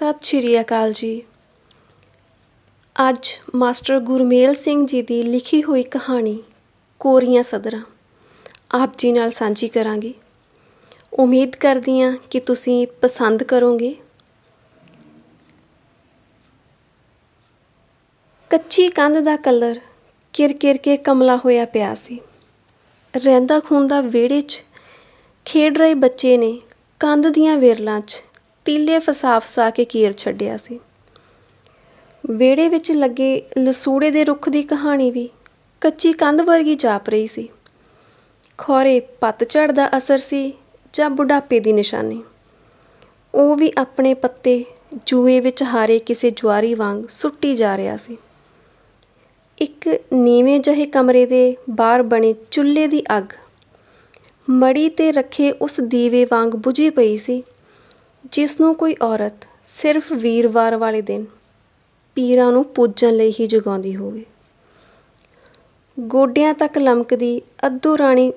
ਸਤਿ ਸ਼੍ਰੀ ਅਕਾਲ ਜੀ। ਅੱਜ ਮਾਸਟਰ ਗੁਰਮੇਲ ਸਿੰਘ ਜੀ ਦੀ ਲਿਖੀ ਹੋਈ ਕਹਾਣੀ, ਕੋਰੀਆਂ ਸਦਰਾਂ। ਆਪ ਜੀ ਨਾਲ ਸਾਂਝੀ ਕਰਾਂਗੇ। ਉਮੀਦ ਕਰਦੀ ਹਾਂ ਕਿ ਤੁਸੀਂ ਪਸੰਦ ਕਰੋਗੇ। ਕੱਚੀ ਕੰਧ ਦਾ ਕਲਰ ਕਿਰ-ਕਿਰ ਕੇ ਕਮਲਾ ਹੋਇਆ ਪਿਆ ਸੀ। ਰਹਿੰਦਾ ਖੂੰਦਾ ਵਿਹੜੇ 'ਚ ਖੇਡ ਰਹੇ ਬੱਚੇ ਨੇ ਕੰਧ ਦੀਆਂ ਵੇਰਲਾਂ 'ਚ ਤੀਲੇ ਫਸਾ-ਫਸਾ ਕੇ ਕੀਰ ਛੱਡਿਆ ਸੀ। ਵਿਹੜੇ ਵਿੱਚ ਲੱਗੇ ਲਸੂੜੇ ਦੇ ਰੁੱਖ ਦੀ ਕਹਾਣੀ ਵੀ ਕੱਚੀ ਕੰਧ ਵਰਗੀ ਜਾਪ ਰਹੀ ਸੀ। ਖੋਰੇ ਪੱਤਝੜ ਦਾ ਅਸਰ ਸੀ ਜਾਂ ਬੁਢਾਪੇ ਦੀ ਨਿਸ਼ਾਨੀ। ਉਹ ਵੀ ਆਪਣੇ ਪੱਤੇ ਜੂਏ ਵਿੱਚ ਹਾਰੇ ਕਿਸੇ ਜੁਆਰੀ ਵਾਂਗ ਸੁੱਟੀ ਜਾ ਰਿਹਾ ਸੀ। ਇੱਕ ਨੀਵੇਂ ਜਿਹੇ ਕਮਰੇ ਦੇ ਬਾਹਰ ਬਣੇ ਚੁੱਲ੍ਹੇ ਦੀ ਅੱਗ ਮੜੀ ਤੇ ਰੱਖੇ ਉਸ ਦੀਵੇ ਵਾਂਗ ਬੁਝੀ ਪਈ ਸੀ। ਜਿਸ ਨੂੰ ਕੋਈ ਔਰਤ ਸਿਰਫ ਵੀਰਵਾਰ ਵਾਲੇ ਦਿਨ ਪੀਰਾਂ ਨੂੰ ਪੂਜਣ ਲਈ ਹੀ ਜਗਾਉਂਦੀ ਹੋਵੇ। ਗੋਡਿਆਂ ਤੱਕ ਲਮਕਦੀ ਅੱਧੋ ਰਾਣੀ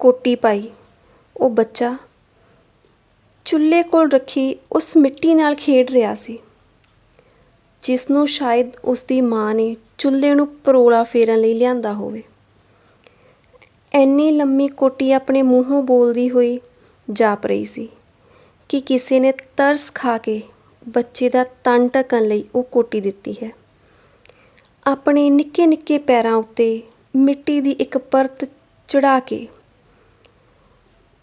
ਕੋਟੀ ਪਾਈ ਉਹ ਬੱਚਾ ਚੁੱਲ੍ਹੇ ਕੋਲ ਰੱਖੀ ਉਸ ਮਿੱਟੀ ਨਾਲ ਖੇਡ ਰਿਹਾ ਸੀ ਜਿਸ ਨੂੰ ਸ਼ਾਇਦ ਉਸ ਦੀ ਮਾਂ ਨੇ ਚੁੱਲ੍ਹੇ ਨੂੰ ਪਰੋਲਾ ਫੇਰਨ ਲਈ ਲਿਆਂਦਾ ਹੋਵੇ। ਐਨੀ ਲੰਮੀ ਕੋਟੀ ਆਪਣੇ ਮੂੰਹੋਂ ਬੋਲਦੀ ਹੋਈ ਜਾਪ ਰਹੀ ਸੀ। ਕਿ ਕਿਸੇ ਨੇ ਤਰਸ ਖਾ ਕੇ ਬੱਚੇ ਦਾ ਤਨ ਢਕਣ ਲਈ ਉਹ ਕੋਟੀ ਦਿੱਤੀ ਹੈ। ਆਪਣੇ ਨਿੱਕੇ ਨਿੱਕੇ ਪੈਰਾਂ ਉੱਤੇ ਮਿੱਟੀ ਦੀ ਇੱਕ ਪਰਤ ਚੜਾ ਕੇ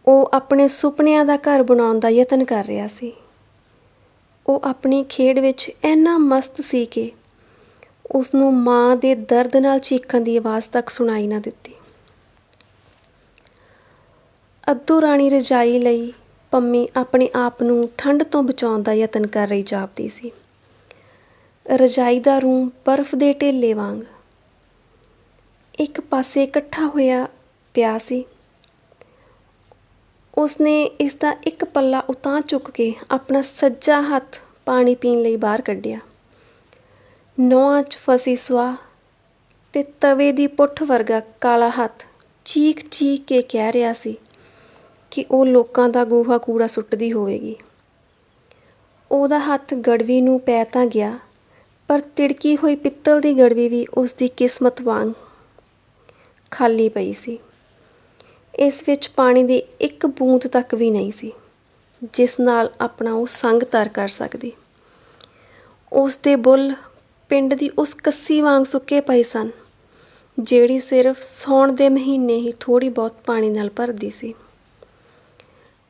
ਉਹ ਆਪਣੇ ਸੁਪਨਿਆਂ ਦਾ ਘਰ ਬਣਾਉਣ ਦਾ ਯਤਨ ਕਰ ਰਿਹਾ ਸੀ। ਉਹ ਆਪਣੀ ਖੇਡ ਵਿੱਚ ਇੰਨਾ ਮਸਤ ਸੀ ਕਿ ਉਸ ਨੂੰ ਮਾਂ ਦੇ ਦਰਦ ਨਾਲ ਚੀਖਣ ਦੀ ਆਵਾਜ਼ ਤੱਕ ਸੁਣਾਈ ਨਾ ਦਿੱਤੀ। ਅੱਧੂ ਰਾਣੀ ਰਜਾਈ ਲਈ ਪੰਮੀ ਆਪਣੇ ਆਪ ਨੂੰ ਠੰਡ ਤੋਂ ਬਚਾਉਣ ਦਾ ਯਤਨ ਕਰ ਰਹੀ ਜਾਪਦੀ ਸੀ। ਰਜਾਈ ਦਾ ਰੂਮ ਬਰਫ਼ ਦੇ ਢੇਲੇ ਵਾਂਗ। ਇੱਕ ਪਾਸੇ ਇਕੱਠਾ ਹੋਇਆ ਪਿਆ ਸੀ। ਉਸਨੇ ਇਸ ਦਾ ਇੱਕ ਪੱਲਾ ਉਤਾਂ ਚੁੱਕ ਕੇ ਆਪਣਾ ਸੱਜਾ ਹੱਥ ਪਾਣੀ ਪੀਣ ਲਈ ਬਾਹਰ ਕੱਢਿਆ। ਨੌਆਂ 'ਚ ਫਸੀ ਸਵਾ ਤੇ ਤਵੇ ਦੀ ਪੁੱਠ ਵਰਗਾ ਕਾਲਾ ਹੱਥ ਚੀਕ ਚੀਕ ਕੇ ਕਹਿ ਰਿਹਾ ਸੀ ਕਿ ਉਹ ਲੋਕਾਂ ਦਾ ਗੋਹਾ ਕੂੜਾ ਸੁੱਟਦੀ ਹੋਵੇਗੀ। ਉਹਦਾ ਹੱਥ ਗੜਵੀ ਨੂੰ ਪੈ ਤਾਂ ਗਿਆ, ਪਰ ਤਿੜਕੀ ਹੋਈ ਪਿੱਤਲ ਦੀ ਗੜਵੀ ਵੀ ਉਸ ਦੀ ਕਿਸਮਤ ਵਾਂਗ ਖਾਲੀ ਪਈ ਸੀ। ਇਸ ਵਿੱਚ ਪਾਣੀ ਦੀ ਇੱਕ ਬੂੰਦ ਤੱਕ ਵੀ ਨਹੀਂ ਸੀ, ਜਿਸ ਨਾਲ ਆਪਣਾ ਉਹ ਸੰਗ ਤਰ ਕਰ ਸਕਦੀ। ਉਸ ਦੇ ਬੁੱਲ ਪਿੰਡ ਦੀ ਉਸ ਕੱਸੀ ਵਾਂਗ ਸੁੱਕੇ ਪਏ ਸਨ, ਜਿਹੜੀ ਸਿਰਫ ਸੌਣ ਦੇ ਮਹੀਨੇ ਹੀ ਥੋੜੀ ਬਹੁਤ ਪਾਣੀ ਨਾਲ ਭਰਦੀ ਸੀ।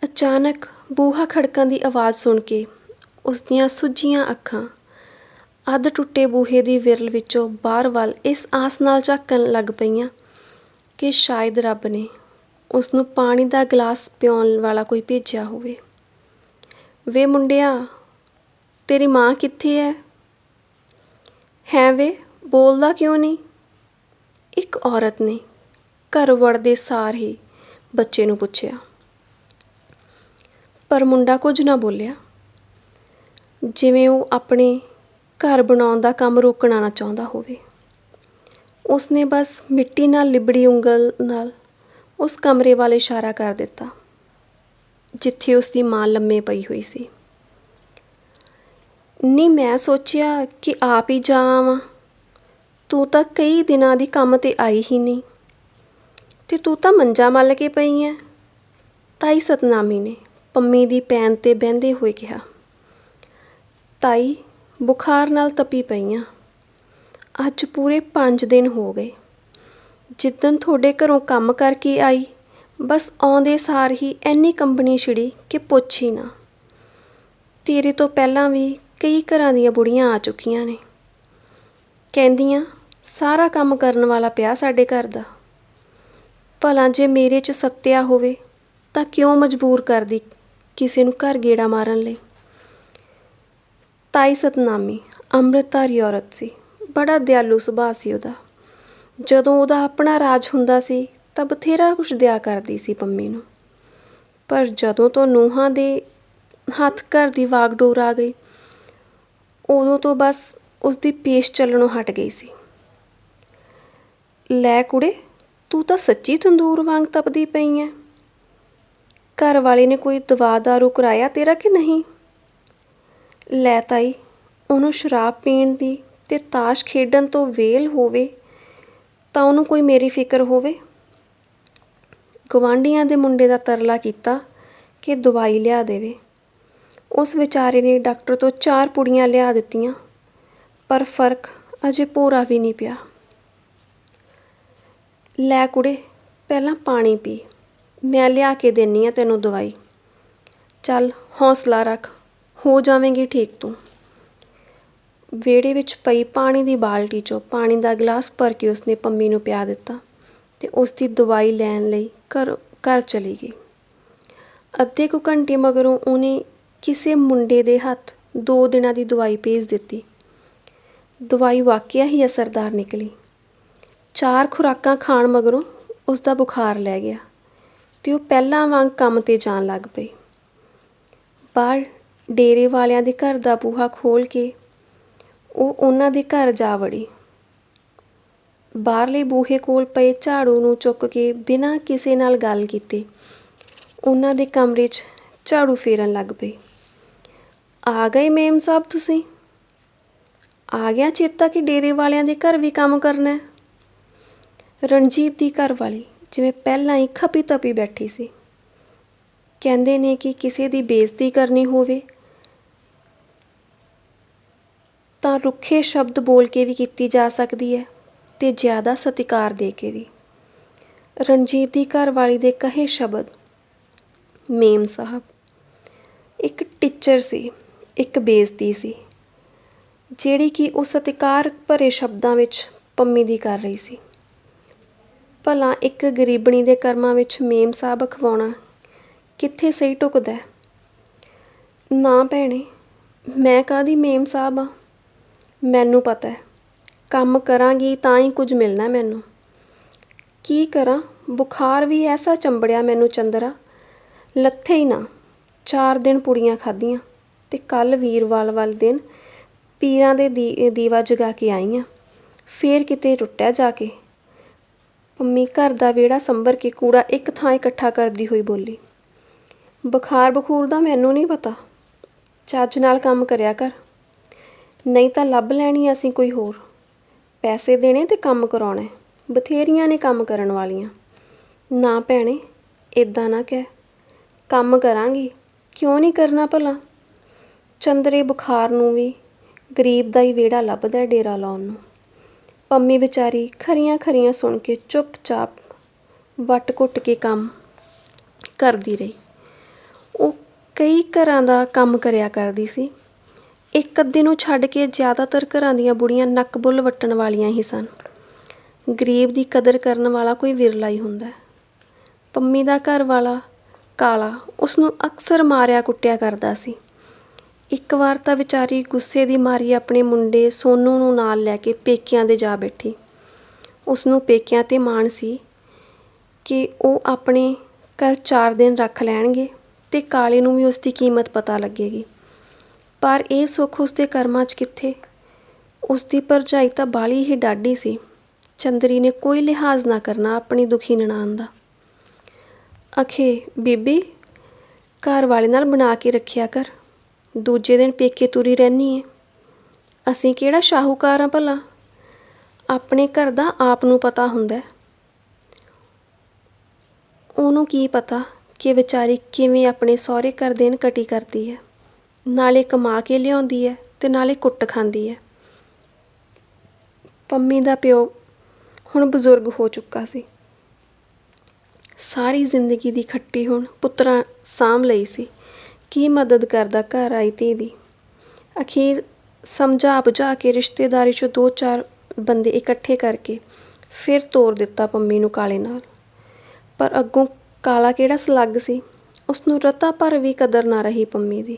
ਅਚਾਨਕ ਬੂਹਾ ਖੜਕਣ ਦੀ ਆਵਾਜ਼ ਸੁਣ ਕੇ ਉਸ ਦੀਆਂ ਸੁੱਜੀਆਂ ਅੱਖਾਂ, ਅੱਧ ਟੁੱਟੇ ਬੂਹੇ ਦੀ ਵਿਰਲ ਵਿੱਚੋਂ ਬਾਹਰ ਵੱਲ ਇਸ ਆਸ ਨਾਲ ਝਾਕਣ ਲੱਗ ਪਈਆਂ ਕਿ ਸ਼ਾਇਦ ਰੱਬ ਨੇ ਉਸ ਨੂੰ ਪਾਣੀ ਦਾ ਗਲਾਸ ਪਿਉਣ ਵਾਲਾ ਕੋਈ ਭੇਜਿਆ ਹੋਵੇ। ਵੇ ਮੁੰਡਿਆ, ਤੇਰੀ ਮਾਂ ਕਿੱਥੇ ਹੈ ਹੈ ਵੇ, ਬੋਲਦਾ ਕਿਉਂ ਨਹੀਂ? ਇੱਕ ਔਰਤ ਨੇ ਘਰ ਵੜਦੇ ਸਾਰ ਹੀ ਬੱਚੇ ਨੂੰ ਪੁੱਛਿਆ। ਪਰ ਮੁੰਡਾ ਕੁਝ ਨਾ ਬੋਲਿਆ। ਜਿਵੇਂ ਉਹ ਆਪਣੇ ਘਰ ਬਣਾਉਣ ਦਾ ਕੰਮ ਰੋਕਣਾ ਨਾ ਚਾਹੁੰਦਾ ਹੋਵੇ। ਉਸਨੇ ਬਸ ਮਿੱਟੀ ਨਾਲ ਲਿਬੜੀ ਉਂਗਲ ਨਾਲ ਉਸ ਕਮਰੇ ਵੱਲ ਇਸ਼ਾਰਾ ਕਰ ਦਿੱਤਾ, ਜਿੱਥੇ ਉਸ ਦੀ ਮਾਂ ਲੰਮੇ ਪਈ ਹੋਈ ਸੀ। ਨਹੀਂ, ਮੈਂ ਸੋਚਿਆ ਕਿ ਆਪ ਹੀ ਜਾਵਾਂ ਤੂੰ ਤਾਂ ਕਈ ਦਿਨਾਂ ਦੀ ਕੰਮ ਤੇ ਆਈ ਹੀ ਨਹੀਂ। ਤੇ ਤੂੰ ਤਾਂ ਮੰਜਾ ਮੱਲ ਕੇ ਪਈ ਐ। ਤਾਈ ਸਤਨਾਮੀ ਨੇ ਪੰਮੀ ਦੀ ਪੈਨ ਤੇ ਬਹਿੰਦੇ ਹੋਏ ਕਿਹਾ, ਤਾਈ, ਬੁਖਾਰ ਨਾਲ ਤਪੀ ਪਈਆਂ। ਅੱਜ ਪੂਰੇ 5 ਦਿਨ ਹੋ ਗਏ। ਜਿੱਦਨ ਤੁਹਾਡੇ ਘਰੋਂ ਕੰਮ ਕਰਕੇ ਆਈ, ਬਸ ਆਉਂਦੇ ਸਾਰ ਹੀ ਐਨੀ ਕੰਪਨੀ ਛਿੜੀ ਕਿ ਪੁੱਛ ਹੀ ਨਾ। ਤੇਰੇ ਤੋਂ ਪਹਿਲਾਂ ਵੀ ਕਈ ਘਰਾਂ ਦੀਆਂ ਬੁੜੀਆਂ ਆ ਚੁੱਕੀਆਂ ਨੇ। ਕਹਿੰਦੀਆਂ, ਸਾਰਾ ਕੰਮ ਕਰਨ ਵਾਲਾ ਪਿਆ ਸਾਡੇ ਘਰ ਦਾ। ਭਲਾ ਜੇ ਮੇਰੇ 'ਚ ਸੱਤਿਆ ਹੋਵੇ, ਤਾਂ ਕਿਉਂ ਮਜਬੂਰ ਕਰਦੀ ਕਿਸੇ ਨੂੰ ਘਰ ਗੇੜਾ ਮਾਰਨ ਲਈ। ਤਾਈ ਸਤਨਾਮੀ, ਅੰਮ੍ਰਿਤਧਾਰੀ ਔਰਤ ਸੀ। ਬੜਾ ਦਿਆਲੂ ਸੁਭਾਅ ਸੀ ਉਹਦਾ। ਜਦੋਂ ਉਹਦਾ ਆਪਣਾ ਰਾਜ ਹੁੰਦਾ ਸੀ, ਤਾਂ ਬਥੇਰਾ ਕੁਝ ਦਿਆ ਕਰਦੀ ਸੀ ਪੰਮੀ ਨੂੰ। ਪਰ ਜਦੋਂ ਤੋਂ ਨੂਹਾਂ ਦੇ ਹੱਥ ਘਰ ਦੀ ਵਾਗਡੋਰ ਆ ਗਈ, ਉਦੋਂ ਤੋਂ ਬਸ ਉਸ ਦੀ ਪੇਸ਼ ਚੱਲਣੋਂ ਹਟ ਗਈ ਸੀ। ਲੈ ਕੁੜੇ, ਤੂੰ ਤਾਂ ਸੱਚੀ ਤੰਦੂਰ ਵਾਂਗ ਤਪਦੀ ਪਈ ਐ। ਘਰ ਵਾਲੇ ਨੇ ਕੋਈ ਦਵਾ ਦਾਰੂ ਕਰਾਇਆ ਤੇਰਾ ਕਿ ਨਹੀਂ? ਲੈ ਤਾਈ, ਉਹਨੂੰ ਸ਼ਰਾਬ ਪੀਣ ਦੀ ਤੇ ਤਾਸ਼ ਖੇਡਣ ਤੋਂ ਵੇਲ ਹੋਵੇ ਤਾਂ ਉਹਨੂੰ ਕੋਈ ਮੇਰੀ ਫਿਕਰ ਹੋਵੇ? ਗਵਾਂਢੀਆਂ ਦੇ ਮੁੰਡੇ ਦਾ ਤਰਲਾ ਕੀਤਾ ਕਿ ਦਵਾਈ ਲਿਆ ਦੇਵੇ। ਉਸ ਵਿਚਾਰੇ ਨੇ ਡਾਕਟਰ ਤੋਂ ਚਾਰ ਪੁੜੀਆਂ ਲਿਆ ਦਿੱਤੀਆਂ, ਪਰ ਫ਼ਰਕ ਅਜੇ ਪੂਰਾ ਵੀ ਨਹੀਂ ਪਿਆ। ਲੈ ਕੁੜੇ, ਪਹਿਲਾਂ ਪਾਣੀ ਪੀ। ਮੈਂ ਲਿਆ ਕੇ ਦੇਣੀ ਆ ਤੈਨੂੰ ਦਵਾਈ। ਚੱਲ ਹੌਸਲਾ ਰੱਖ, ਹੋ ਜਾਵੇਂਗੀ ਠੀਕ ਤੂੰ। ਵਿਹੜੇ ਵਿੱਚ ਪਈ ਪਾਣੀ ਦੀ ਬਾਲਟੀ 'ਚੋਂ ਪਾਣੀ ਦਾ ਗਲਾਸ ਭਰ ਕੇ ਉਸਨੇ ਪੰਮੀ ਨੂੰ ਪਿਆ ਦਿੱਤਾ ਤੇ ਉਸ ਦੀ ਦਵਾਈ ਲੈਣ ਲਈ ਘਰ ਘਰ ਚਲੀ ਗਈ। ਅੱਧੇ ਕੁ ਘੰਟੇ ਮਗਰੋਂ ਉਹਨੇ ਕਿਸੇ ਮੁੰਡੇ ਦੇ ਹੱਥ ਦੋ ਦਿਨਾਂ ਦੀ ਦਵਾਈ ਭੇਜ ਦਿੱਤੀ। ਦਵਾਈ ਵਾਕਿਆ ਹੀ ਅਸਰਦਾਰ ਨਿਕਲੀ। ਚਾਰ ਖੁਰਾਕਾਂ ਖਾਣ ਮਗਰੋਂ ਉਸ ਦਾ ਬੁਖਾਰ ਲੈ ਗਿਆ। ਤੇ ਉਹ ਪਹਿਲਾਂ ਵਾਂਗ ਕੰਮ ਤੇ ਜਾਣ ਲੱਗ ਪਈ। ਬਾਹਰ ਡੇਰੇ ਵਾਲਿਆਂ ਦੇ ਘਰ ਦਾ ਬੂਹਾ ਖੋਲ ਕੇ ਉਹ ਉਹਨਾਂ ਦੇ ਘਰ ਜਾ ਵੜੀ। ਬਾਹਰਲੇ ਬੂਹੇ ਕੋਲ ਪਏ ਝਾੜੂ ਨੂੰ ਚੁੱਕ ਕੇ ਬਿਨਾਂ ਕਿਸੇ ਨਾਲ ਗੱਲ ਕੀਤੇ, ਉਹਨਾਂ ਦੇ ਕਮਰੇ 'ਚ ਝਾੜੂ ਫੇਰਨ ਲੱਗ ਪਈ। ਆ ਗਏ ਮੇਮ ਸਾਹਿਬ ਤੁਸੀਂ? ਆ ਗਿਆ ਚੇਤਾ ਕਿ ਡੇਰੇ ਵਾਲਿਆਂ ਦੇ ਘਰ ਵੀ ਕੰਮ ਕਰਨਾ ਹੈ? ਰਣਜੀਤ ਦੀ ਘਰ ਵਾਲੀ ਜਿਵੇਂ ਪਹਿਲਾਂ ਹੀ ਖਪੀ ਤਪੀ ਬੈਠੀ ਸੀ। ਕਹਿੰਦੇ ਨੇ ਕਿ ਕਿਸੇ ਦੀ ਬੇਇੱਜ਼ਤੀ ਕਰਨੀ ਹੋਵੇ, ਤਾਂ ਰੁੱਖੇ ਸ਼ਬਦ ਬੋਲ ਕੇ ਵੀ ਕੀਤੀ ਜਾ ਸਕਦੀ ਹੈ ਤੇ ਜ਼ਿਆਦਾ ਸਤਿਕਾਰ ਦੇ ਕੇ ਵੀ। ਰਣਜੀਤ ਦੀ ਘਰਵਾਲੀ ਦੇ ਕਹੇ ਸ਼ਬਦ, ਮੇਮ ਸਾਹਿਬ, ਇੱਕ ਟੀਚਰ ਸੀ, ਇੱਕ ਬੇਇੱਜ਼ਤੀ ਸੀ, ਜਿਹੜੀ ਕਿ ਉਹ ਸਤਿਕਾਰ ਭਰੇ ਸ਼ਬਦਾਂ ਵਿੱਚ ਪੰਮੀ ਦੀ ਕਰ ਰਹੀ ਸੀ। ਭਲਾ ਇੱਕ ਗਰੀਬਣੀ ਦੇ ਕਰਮਾਂ ਵਿੱਚ ਮੇਮ ਸਾਹਿਬ ਅਖਵਾਉਣਾ ਕਿੱਥੇ ਸਹੀ ਟੁਕਦਾ ਨਾ ਭੈਣੇ, ਮੈਂ ਕਾਦੀ ਮੇਮ ਸਾਹਿਬ ਆ ਮੈਨੂੰ ਪਤਾ ਹੈ, ਕੰਮ ਕਰਾਂਗੀ ਤਾਂ ਹੀ ਕੁਝ ਮਿਲਣਾ ਮੈਨੂੰ। ਕੀ ਕਰਾਂ? ਬੁਖਾਰ ਵੀ ਐਸਾ ਚੰਬੜਿਆ ਮੈਨੂੰ ਚੰਦਰਾ। ਲੱਥੇ ਹੀ ਨਾ, ਚਾਰ ਦਿਨ ਪੁੜੀਆਂ ਖਾਧੀਆਂ ਤੇ ਕੱਲ ਵੀਰਵਾਲ ਵਾਲੇ ਦਿਨ ਪੀਰਾਂ ਦੇ ਦੀਵਾ ਜਗਾ ਕੇ ਆਈਆਂ। ਆ ਫੇਰ ਕਿਤੇ ਟੁੱਟਿਆ ਜਾ ਕੇ। ਪੰਮੀ ਘਰ ਦਾ ਵਿਹੜਾ ਸੰਭਰ ਕੇ ਕੂੜਾ ਇੱਕ ਥਾਂ ਇਕੱਠਾ ਕਰਦੀ ਹੋਈ ਬੋਲੀ, ਬੁਖਾਰ ਬਖੂਰ ਦਾ ਮੈਨੂੰ ਨਹੀਂ ਪਤਾ। ਚੱਜ ਨਾਲ ਕੰਮ ਕਰਿਆ ਕਰ। ਨਹੀਂ ਤਾਂ ਲੱਭ ਲੈਣੀ ਅਸੀਂ ਕੋਈ ਹੋਰ। ਪੈਸੇ ਦੇਣੇ ਤੇ ਕੰਮ ਕਰਾਉਣਾ। ਬਥੇਰੀਆਂ ਨੇ ਕੰਮ ਕਰਨ ਵਾਲੀਆਂ। ਨਾ ਭੈਣੇ ਇਦਾਂ ਨਾ ਕਹਿ। ਕੰਮ ਕਰਾਂਗੀ। ਕਿਉਂ ਨਹੀਂ ਕਰਨਾ ਭਲਾ? ਚੰਦਰੇ ਬੁਖਾਰ ਨੂੰ ਵੀ ਗਰੀਬ ਦਾ ਹੀ ਵਿਹੜਾ ਲੱਭਦਾ ਡੇਰਾ ਲਾਉਣ ਨੂੰ। ਪੰਮੀ ਵਿਚਾਰੀ ਖਰੀਆਂ ਖਰੀਆਂ ਸੁਣ ਕੇ ਚੁੱਪਚਾਪ ਵੱਟ ਘੁੱਟ ਕੇ ਕੰਮ ਕਰਦੀ ਰਹੀ। ਉਹ ਕਈ ਘਰਾਂ ਦਾ ਕੰਮ ਕਰਿਆ ਕਰਦੀ ਸੀ। ਇੱਕ ਅੱਧੇ ਨੂੰ ਛੱਡ ਕੇ ਜ਼ਿਆਦਾਤਰ ਘਰਾਂ ਦੀਆਂ ਬੁੜੀਆਂ ਨੱਕ ਬੁੱਲ ਵੱਟਣ ਵਾਲੀਆਂ ਹੀ ਸਨ। ਗਰੀਬ ਦੀ ਕਦਰ ਕਰਨ ਵਾਲਾ ਕੋਈ ਵਿਰਲਾ ਹੀ ਹੁੰਦਾ ਪੰਮੀ ਦਾ ਘਰ ਵਾਲਾ ਕਾਲਾ ਉਸ ਨੂੰ ਅਕਸਰ ਮਾਰਿਆ ਕੁੱਟਿਆ ਕਰਦਾ ਸੀ। ਇੱਕ ਵਾਰ ਤਾਂ ਵਿਚਾਰੀ ਗੁੱਸੇ ਦੀ ਮਾਰੀ ਆਪਣੇ ਮੁੰਡੇ ਸੋਨੂ ਨੂੰ ਨਾਲ ਲੈ ਕੇ ਪੇਕਿਆਂ ਦੇ ਜਾ ਬੈਠੀ। ਉਸ ਨੂੰ ਪੇਕਿਆਂ ਤੇ ਮਾਣ ਸੀ ਕਿ ਉਹ ਆਪਣੇ ਘਰ 4 ਦਿਨ ਰੱਖ ਲੈਣਗੇ ਤੇ ਕਾਲੇ ਨੂੰ ਵੀ ਉਸ ਦੀ ਕੀਮਤ ਪਤਾ ਲੱਗੇਗੀ। ਪਰ ਇਹ ਸੁੱਖ ਉਸ ਦੇ ਕਰਮਾਂ 'ਚ ਕਿੱਥੇ? ਉਸ ਦੀ ਭਰਜਾਈ ਤਾਂ ਬਾਲੀ ਹੀ ਡਾਢੀ ਸੀ। ਚੰਦਰੀ ਨੇ ਕੋਈ ਲਿਹਾਜ਼ ਨਾ ਕਰਨਾ ਆਪਣੀ ਦੁਖੀ ਨਨਾਣ ਦਾ। ਅਖੇ, ਬੀਬੀ, ਘਰ ਵਾਲੇ ਨਾਲ ਬਣਾ ਕੇ ਰੱਖਿਆ ਕਰ। ਦੂਜੇ ਦਿਨ ਪੇਕੇ ਤੁਰੀ ਰਹਿਨੀ ਏ ਅਸੀਂ ਕਿਹੜਾ ਸ਼ਾਹੂਕਾਰ ਆ ਭਲਾ? ਆਪਣੇ ਘਰ ਦਾ ਆਪ ਨੂੰ ਪਤਾ ਹੁੰਦਾ ਉਹਨੂੰ ਕੀ ਪਤਾ ਕਿ ਵਿਚਾਰੀ ਕਿਵੇਂ ਆਪਣੇ ਸਹੁਰੇ ਘਰ ਦੇਣ ਕਟੀ ਕਰਦੀ ਹੈ। ਨਾਲੇ ਕਮਾ ਕੇ ਲਿਆਉਂਦੀ ਹੈ ਤੇ ਨਾਲੇ ਕੁੱਟ ਖਾਂਦੀ ਹੈ। ਪੰਮੀ ਦਾ ਪਿਓ ਹੁਣ ਬਜ਼ੁਰਗ ਹੋ ਚੁੱਕਾ ਸੀ। ਸਾਰੀ ਜ਼ਿੰਦਗੀ ਦੀ ਖੱਟੀ ਹੁਣ ਪੁੱਤਰਾਂ ਸਾਂਭ ਲਈ ਸੀ। ਕੀ ਮਦਦ ਕਰਦਾ ਘਰ ਆਈ ਧੀ ਦੀ? ਅਖੀਰ ਸਮਝਾ ਬੁਝਾ ਕੇ ਰਿਸ਼ਤੇਦਾਰੀ 'ਚੋਂ ਦੋ ਚਾਰ ਬੰਦੇ ਇਕੱਠੇ ਕਰਕੇ ਫਿਰ ਤੋਰ ਦਿੱਤਾ ਪੰਮੀ ਨੂੰ ਕਾਲੇ ਨਾਲ। ਪਰ ਅੱਗੋਂ ਕਾਲਾ ਕਿਹੜਾ ਸਲੱਗ ਸੀ? ਉਸ ਨੂੰ ਰਤਾ ਭਰ ਵੀ ਕਦਰ ਨਾ ਰਹੀ ਪੰਮੀ ਦੀ।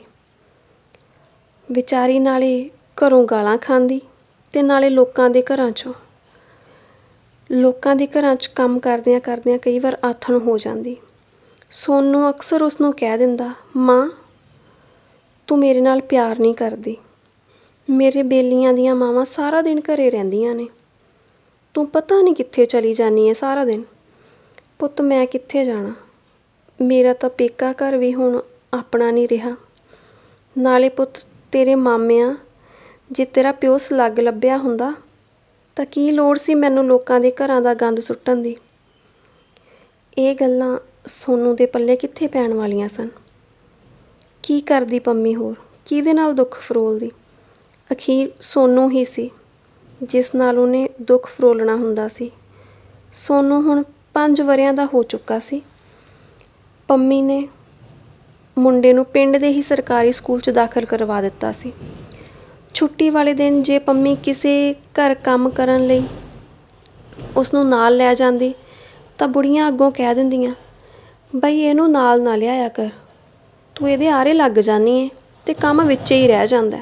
ਵਿਚਾਰੀ ਨਾਲੇ ਘਰੋਂ ਗਾਲਾਂ ਖਾਂਦੀ ਤੇ ਨਾਲੇ ਲੋਕਾਂ ਦੇ ਘਰਾਂ 'ਚੋਂ। ਲੋਕਾਂ ਦੇ ਘਰਾਂ 'ਚ ਕੰਮ ਕਰਦਿਆਂ ਕਰਦਿਆਂ ਕਈ ਵਾਰ ਆਥਣ ਹੋ ਜਾਂਦੀ। ਸੋਨੂੰ ਅਕਸਰ ਉਸ ਨੂੰ ਕਹਿ ਦਿੰਦਾ, ਮਾਂ ਤੂੰ ਮੇਰੇ ਨਾਲ ਪਿਆਰ ਨਹੀਂ ਕਰਦੀ। ਮੇਰੇ ਬੇਲੀਆਂ ਦੀਆਂ ਮਾਵਾਂ ਸਾਰਾ ਦਿਨ ਘਰੇ ਰਹਿੰਦੀਆਂ ਨੇ। ਤੂੰ ਪਤਾ ਨਹੀਂ ਕਿੱਥੇ ਚਲੀ ਜਾਨੀ ਹੈ ਸਾਰਾ ਦਿਨ। ਪੁੱਤ, ਮੈਂ ਕਿੱਥੇ ਜਾਣਾ? ਮੇਰਾ ਤਾਂ ਪੇਕਾ ਘਰ ਵੀ ਹੁਣ ਆਪਣਾ ਨਹੀਂ ਰਿਹਾ। ਨਾਲੇ ਪੁੱਤ, ਤੇਰੇ ਮਾਮਿਆਂ, ਜੇ ਤੇਰਾ ਪਿਓ ਸਲੱਗ ਲੱਭਿਆ ਹੁੰਦਾ, ਤਾਂ ਕੀ ਲੋੜ ਸੀ ਮੈਨੂੰ ਲੋਕਾਂ ਦੇ ਘਰਾਂ ਦਾ ਗੰਦ ਸੁੱਟਣ ਦੀ? ਇਹ ਗੱਲਾਂ ਸੋਨੂੰ ਦੇ ਪੱਲੇ ਕਿੱਥੇ ਪੈਣ ਵਾਲੀਆਂ ਸਨ? ਕੀ ਕਰਦੀ ਪੰਮੀ ਹੋਰ? ਕਿਹਦੇ ਨਾਲ ਦੁੱਖ ਫਰੋਲਦੀ? ਅਖੀਰ ਸੋਨੂੰ ਹੀ ਸੀ, ਜਿਸ ਨਾਲ ਉਹਨੇ ਦੁੱਖ ਫਰੋਲਣਾ ਹੁੰਦਾ ਸੀ। ਸੋਨੂੰ ਹੁਣ 5 ਵਰਿਆਂ ਦਾ ਹੋ ਚੁੱਕਾ ਸੀ। ਪੰਮੀ ਨੇ ਮੁੰਡੇ ਨੂੰ ਪਿੰਡ ਦੇ ਹੀ ਸਰਕਾਰੀ ਸਕੂਲ 'ਚ ਦਾਖਲ ਕਰਵਾ ਦਿੱਤਾ ਸੀ। ਛੁੱਟੀ ਵਾਲੇ ਦਿਨ ਜੇ ਪੰਮੀ ਕਿਸੇ ਘਰ ਕੰਮ ਕਰਨ ਲਈ ਉਸ ਨੂੰ ਨਾਲ ਲੈ ਜਾਂਦੀ, ਤਾਂ ਬੁੜੀਆਂ ਅੱਗੋਂ ਕਹਿ ਦਿੰਦੀਆਂ, ਬਈ ਇਹਨੂੰ ਨਾਲ ਨਾ ਲਿਆਇਆ ਕਰ। ਤੂੰ ਇਹਦੇ ਆਰੇ ਲੱਗ ਜਾਨੀ ਏ ਤੇ ਕੰਮ ਵਿੱਚ ਹੀ ਰਹਿ ਜਾਂਦਾ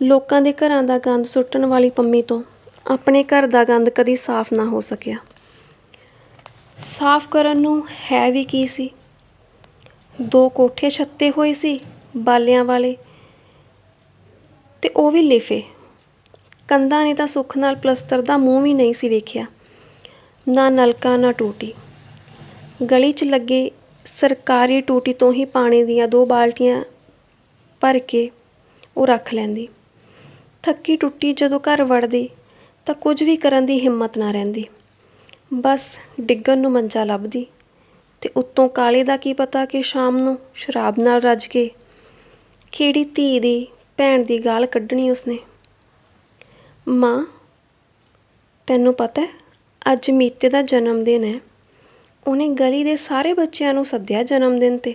ਲੋਕਾਂ ਦੇ ਘਰਾਂ ਦਾ ਗੰਦ ਸੁੱਟਣ ਵਾਲੀ ਪੰਮੀ ਤੋਂ ਆਪਣੇ ਘਰ ਦਾ ਗੰਦ ਕਦੀ ਸਾਫ਼ ਨਾ ਹੋ ਸਕਿਆ। ਸਾਫ਼ ਕਰਨ ਨੂੰ ਹੈ ਵੀ ਕੀ ਸੀ? ਦੋ ਕੋਠੇ ਛੱਤੇ ਹੋਏ ਸੀ ਬਾਲਿਆਂ ਵਾਲੇ ਤੇ ਉਹ ਵੀ ਲਿਫੇ। ਕੰਧਾਂ ਨੇ ਤਾਂ ਸੁੱਖ ਨਾਲ ਪਲਸਤਰ ਦਾ ਮੂੰਹ ਵੀ ਨਹੀਂ ਸੀ ਵੇਖਿਆ। ਨਾ ਨਲਕਾ, ਨਾ ਟੂਟੀ। ਗਲੀ 'ਚ ਲੱਗੇ ਸਰਕਾਰੀ ਟੂਟੀ ਤੋਂ ਹੀ ਪਾਣੀ ਦੀਆਂ ਦੋ ਬਾਲਟੀਆਂ ਭਰ ਕੇ ਉਹ ਰੱਖ ਲੈਂਦੀ। ਥੱਕੀ ਟੁੱਟੀ ਜਦੋਂ ਘਰ ਵੜਦੀ ਤਾਂ ਕੁਝ ਵੀ ਕਰਨ ਦੀ ਹਿੰਮਤ ਨਾ ਰਹਿੰਦੀ। ਬਸ ਡਿੱਗਣ ਨੂੰ ਮੰਜਾ ਲੱਭਦੀ ਤੇ ਉੱਤੋਂ ਕਾਲੇ ਦਾ ਕੀ ਪਤਾ ਕਿ ਸ਼ਾਮ ਨੂੰ ਸ਼ਰਾਬ ਨਾਲ ਰੱਜ ਕੇ ਕਿਹੜੀ ਧੀ ਦੀ ਭੈਣ ਦੀ ਗਾਲ ਕੱਢਣੀ ਉਸਨੇ। ਮਾਂ, ਤੈਨੂੰ ਪਤਾ ਅੱਜ ਮੀਤੇ ਦਾ ਜਨਮ ਦਿਨ ਹੈ। ਉਹਨੇ ਗਲੀ ਦੇ ਸਾਰੇ ਬੱਚਿਆਂ ਨੂੰ ਸੱਦਿਆ ਜਨਮ ਦਿਨ ਤੇ,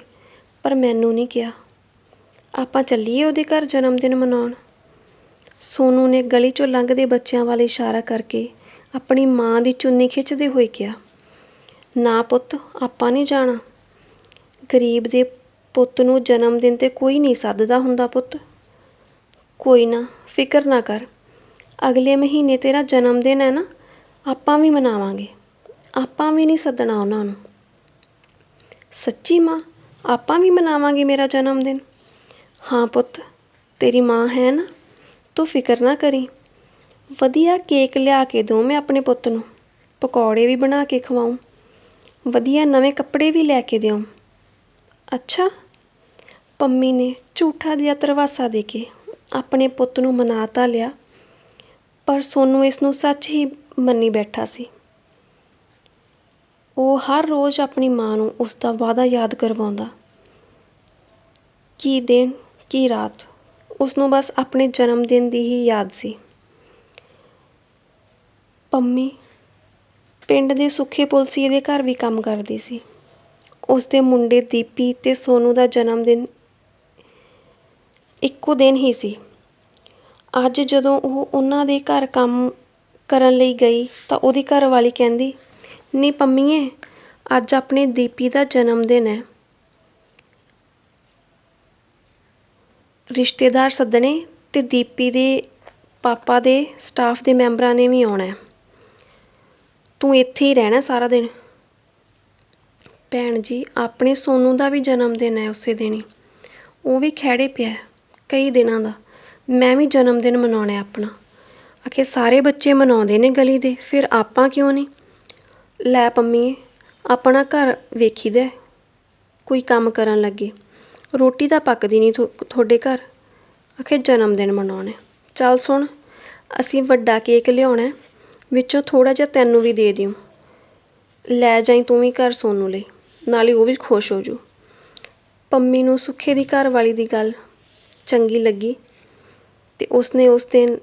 ਪਰ ਮੈਨੂੰ ਨਹੀਂ ਕਿਹਾ। ਆਪਾਂ ਚੱਲੀਏ ਉਹਦੇ ਘਰ ਜਨਮ ਦਿਨ ਮਨਾਉਣ। ਸੋਨੂ ਨੇ ਗਲੀ ਚੋਂ ਲੰਘਦੇ ਬੱਚਿਆਂ ਵੱਲ ਇਸ਼ਾਰਾ ਕਰਕੇ ਆਪਣੀ ਮਾਂ ਦੀ ਚੁੰਨੀ ਖਿੱਚਦੇ ਹੋਏ ਕਿਹਾ, ਨਾ ਪੁੱਤ, ਆਪਾਂ ਨਹੀਂ ਜਾਣਾ। ਗਰੀਬ ਦੇ ਪੁੱਤ ਨੂੰ ਜਨਮ ਦਿਨ ਤੇ ਕੋਈ ਨਹੀਂ ਸੱਦਦਾ ਹੁੰਦਾ ਪੁੱਤ। ਕੋਈ ਨਾ, ਫਿਕਰ ਨਾ ਕਰ। ਅਗਲੇ ਮਹੀਨੇ ਤੇਰਾ ਜਨਮ ਦਿਨ ਹੈ ਨਾ, ਆਪਾਂ ਵੀ ਮਨਾਵਾਂਗੇ। ਆਪਾਂ ਵੀ ਨਹੀਂ ਸੱਦਣਾ ਉਹਨਾਂ ਨੂੰ। ਸੱਚੀ ਮਾਂ, ਆਪਾਂ ਵੀ ਮਨਾਵਾਂਗੇ ਮੇਰਾ ਜਨਮ ਦਿਨ। ਹਾਂ ਪੁੱਤ, ਤੇਰੀ ਮਾਂ ਹੈ ਨਾ, ਤੂੰ ਫਿਕਰ ਨਾ ਕਰੀ। ਵਧੀਆ ਕੇਕ ਲਿਆ ਕੇ ਦੋ ਮੈਂ ਆਪਣੇ ਪੁੱਤ ਨੂੰ। ਪਕੌੜੇ ਵੀ ਬਣਾ ਕੇ ਖਵਾਉਂ। ਵਧੀਆ ਨਵੇਂ ਕੱਪੜੇ ਵੀ ਲੈ ਕੇ ਦਿਓ ਅੱਛਾ, ਪੰਮੀ ਨੇ ਝੂਠਾ ਜਿਹਾ ਤਰਵਾਸਾ ਦੇ ਕੇ ਆਪਣੇ ਪੁੱਤ ਨੂੰ ਮਨਾ ਤਾਂ ਲਿਆ, ਪਰ ਸੋਨੂੰ ਇਸ ਨੂੰ ਸੱਚ ਹੀ ਮੰਨੀ ਬੈਠਾ ਸੀ। ਉਹ ਹਰ ਰੋਜ਼ ਆਪਣੀ ਮਾਂ ਨੂੰ ਉਸ ਦਾ ਵਾਅਦਾ ਯਾਦ ਕਰਵਾਉਂਦਾ। ਕੀ ਦਿਨ, ਕੀ ਰਾਤ ਉਸ ਨੂੰ ਬਸ ਆਪਣੇ ਜਨਮ ਦਿਨ ਦੀ ਹੀ ਯਾਦ ਸੀ। ਪੰਮੀ ਪਿੰਡ ਦੇ ਸੁੱਖੇ ਪੁਲਸੀ ਦੇ ਘਰ ਵੀ ਕੰਮ ਕਰਦੀ ਸੀ। ਉਸ ਦੇ ਮੁੰਡੇ ਦੀਪੀ ਤੇ ਸੋਨੂ ਦਾ ਜਨਮ ਦਿਨ ਇੱਕੋ ਦਿਨ ਹੀ ਸੀ। ਅੱਜ ਜਦੋਂ ਉਹ ਉਹਨਾਂ ਦੇ ਘਰ ਕੰਮ ਕਰਨ ਲਈ ਗਈ ਤਾਂ ਉਹਦੀ ਘਰਵਾਲੀ ਕਹਿੰਦੀ ਨੀ ਪੰਮੀਏ, ਅੱਜ ਆਪਣੇ ਦੀਪੀ ਦਾ ਜਨਮ ਦਿਨ ਹੈ। ਰਿਸ਼ਤੇਦਾਰ ਸੱਦਣੇ ਤੇ ਦੀਪੀ ਦੇ ਪਾਪਾ ਦੇ ਸਟਾਫ ਦੇ ਮੈਂਬਰਾਂ ਨੇ ਵੀ ਆਉਣਾ ਤੂੰ ਇੱਥੇ ਹੀ ਰਹਿਣਾ ਸਾਰਾ ਦਿਨ। ਭੈਣ ਜੀ, ਆਪਣੇ ਸੋਨੂ ਦਾ ਵੀ ਜਨਮ ਦਿਨ ਹੈ ਉਸੇ ਦਿਨ ਹੀ। ਉਹ ਵੀ ਖਹਿੜੇ ਪਿਆ ਕਈ ਦਿਨਾਂ ਦਾ। ਮੈਂ ਵੀ ਜਨਮ ਦਿਨ ਮਨਾਉਣਾ ਆਪਣਾ। ਆਖੇ ਸਾਰੇ ਬੱਚੇ ਮਨਾਉਂਦੇ ਨੇ ਗਲੀ ਦੇ, ਫਿਰ ਆਪਾਂ ਕਿਉਂ ਨਹੀਂ? ਲੈ ਪੰਮੀ ਆਪਣਾ ਘਰ ਵੇਖੀਦਾ ਹੈ, ਕੋਈ ਕੰਮ ਕਰਨ ਲੱਗੇ। ਰੋਟੀ ਤਾਂ ਪੱਕਦੀ ਨਹੀਂ ਥੋ- ਤੁਹਾਡੇ ਘਰ। ਆਖੇ ਜਨਮ ਦਿਨ ਮਨਾਉਣਾ। ਹੈ। ਚੱਲ ਸੁਣ ਅਸੀਂ ਵੱਡਾ ਕੇਕ ਲਿਆਉਣਾ ਹੈ, ਵਿੱਚੋਂ ਥੋੜਾ ਜਿਹਾ ਤੈਨੂੰ ਵੀ ਦੇ ਦਿਓ ਲੈ ਜਾਈ ਤੂੰ ਵੀ ਘਰ ਸੋਨੂੰ ਲਈ। ਨਾਲੇ ਉਹ ਵੀ ਖੁਸ਼ ਹੋ ਜੂ। ਪੰਮੀ ਨੂੰ ਸੁੱਖੇ ਦੀ ਘਰ ਵਾਲੀ ਦੀ ਗੱਲ ਚੰਗੀ ਲੱਗੀ ਤੇ ਉਸਨੇ ਉਸ ਦਿਨ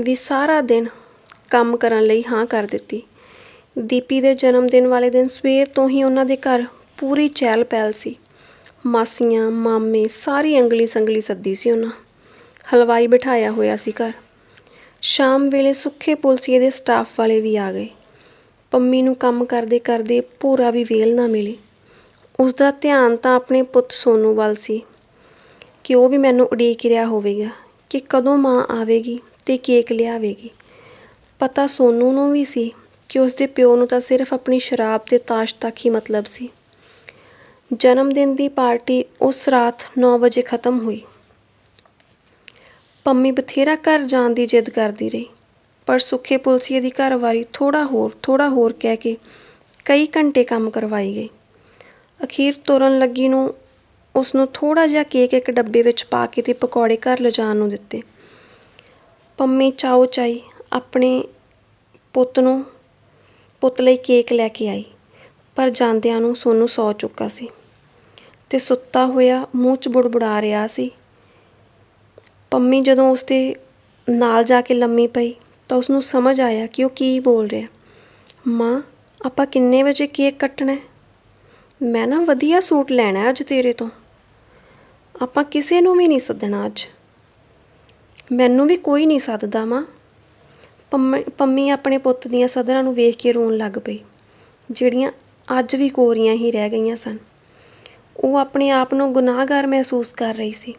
ਵੀ ਸਾਰਾ ਦਿਨ ਕੰਮ ਕਰਨ ਲਈ ਹਾਂ ਕਰ ਦਿੱਤੀ। ਦੀਪੀ ਦੇ ਜਨਮ ਦਿਨ ਵਾਲੇ ਦਿਨ ਸਵੇਰ ਤੋਂ ਹੀ ਉਹਨਾਂ ਦੇ ਘਰ ਪੂਰੀ ਚਹਿਲ ਪਹਿਲ ਸੀ। ਮਾਸੀਆਂ, ਮਾਮੇ ਸਾਰੀ ਅੰਗਲੀ ਸੰਗਲੀ ਸੱਦੀ ਸੀ ਉਹਨਾਂ। ਹਲਵਾਈ ਬਿਠਾਇਆ ਹੋਇਆ ਸੀ ਘਰ। ਸ਼ਾਮ ਵੇਲੇ ਸੁੱਖੇ ਪੁਲਸੀਏ ਦੇ ਸਟਾਫ ਵਾਲੇ ਵੀ ਆ ਗਏ। ਪੰਮੀ ਨੂੰ ਕੰਮ ਕਰਦੇ ਕਰਦੇ ਪੂਰਾ ਵੀ ਵੇਲ ਨਾ ਮਿਲੀ। ਉਸ ਦਾ ਧਿਆਨ ਤਾਂ ਆਪਣੇ ਪੁੱਤ ਸੋਨੂ ਵੱਲ ਸੀ ਕਿ ਉਹ ਵੀ ਮੈਨੂੰ ਉਡੀਕ ਰਿਹਾ ਹੋਵੇਗਾ ਕਿ ਕਦੋਂ ਮਾਂ ਆਵੇਗੀ ਤੇ ਕੇਕ ਲਿਆਵੇਗੀ। ਪਤਾ ਸੋਨੂ ਨੂੰ ਵੀ ਸੀ ਕਿ ਉਸ ਦੇ ਪਿਓ ਨੂੰ ਤਾਂ ਸਿਰਫ ਆਪਣੀ ਸ਼ਰਾਬ ਤੇ ਤਾਸ਼ ਤੱਕ ਹੀ ਮਤਲਬ ਸੀ। ਜਨਮ ਦਿਨ ਦੀ ਪਾਰਟੀ ਉਸ ਰਾਤ 9 ਵਜੇ ਖਤਮ ਹੋਈ। ਪੰਮੀ ਬਥੇਰਾ ਘਰ ਜਾਣ ਦੀ ਜਿੱਦ ਕਰਦੀ ਰਹੀ, ਪਰ ਸੁੱਖੇ ਪੁਲਸੀਏ ਦੀ ਘਰਵਾਰੀ ਥੋੜਾ ਹੋਰ ਥੋੜਾ ਹੋਰ ਕਹਿ ਕੇ ਕਈ ਘੰਟੇ ਕੰਮ ਕਰਵਾਈ ਗਈ। ਅਖੀਰ ਤੁਰਨ ਲੱਗੀ ਨੂੰ ਉਸ ਨੂੰ ਥੋੜ੍ਹਾ ਜਿਹਾ ਕੇਕ ਇੱਕ ਡੱਬੇ ਵਿੱਚ ਪਾ ਕੇ ਤੇ ਪਕੌੜੇ ਘਰ ਲਿਜਾਣ ਨੂੰ ਦਿੱਤੇ। ਪੰਮੀ ਚਾਓ ਚਾਈ ਆਪਣੇ ਪੁੱਤ ਨੂੰ ਪੁੱਤ ਲਈ ਕੇਕ ਲੈ ਕੇ ਆਈ, ਪਰ ਜਾਂਦਿਆਂ ਨੂੰ ਸੋਨੂੰ ਸੌ ਚੁੱਕਾ ਸੀ ਤੇ ਸੁੱਤਾ ਹੋਇਆ ਮੂੰਹ 'ਚ ਬੁੜਬੁੜਾ ਰਿਹਾ ਸੀ। ਪੰਮੀ ਜਦੋਂ ਉਸ ਦੇ ਨਾਲ ਜਾ ਕੇ ਲੰਮੀ ਪਈ ਤਾਂ ਉਸ ਨੂੰ ਸਮਝ ਆਇਆ ਕਿ ਉਹ ਕੀ ਬੋਲ ਰਿਹਾ। ਮਾਂ, ਆਪਾਂ ਕਿੰਨੇ ਵਜੇ ਕੇਕ ਕੱਟਣਾ ਮੈਂ ਨਾ ਵਧੀਆ ਸੂਟ ਲੈਣਾ ਅੱਜ ਤੇਰੇ ਤੋਂ। ਆਪਾਂ ਕਿਸੇ ਨੂੰ ਵੀ ਨਹੀਂ ਸੱਦਣਾ ਅੱਜ। ਮੈਨੂੰ ਵੀ ਕੋਈ ਨਹੀਂ ਸੱਦਦਾ ਮਾਂ। ਪੰਮ, ਪੰਮੀ ਆਪਣੇ ਪੁੱਤ ਦੀਆਂ ਸਦਰਾਂ ਨੂੰ ਵੇਖ ਕੇ ਰੋਣ ਲੱਗ ਪਈ, ਜਿਹੜੀਆਂ ਅੱਜ ਵੀ ਕੋਰੀਆਂ ਹੀ ਰਹਿ ਗਈਆਂ ਸਨ। ਉਹ ਆਪਣੇ ਆਪ ਨੂੰ ਗੁਨਾਹਗਾਰ ਮਹਿਸੂਸ ਕਰ ਰਹੀ ਸੀ।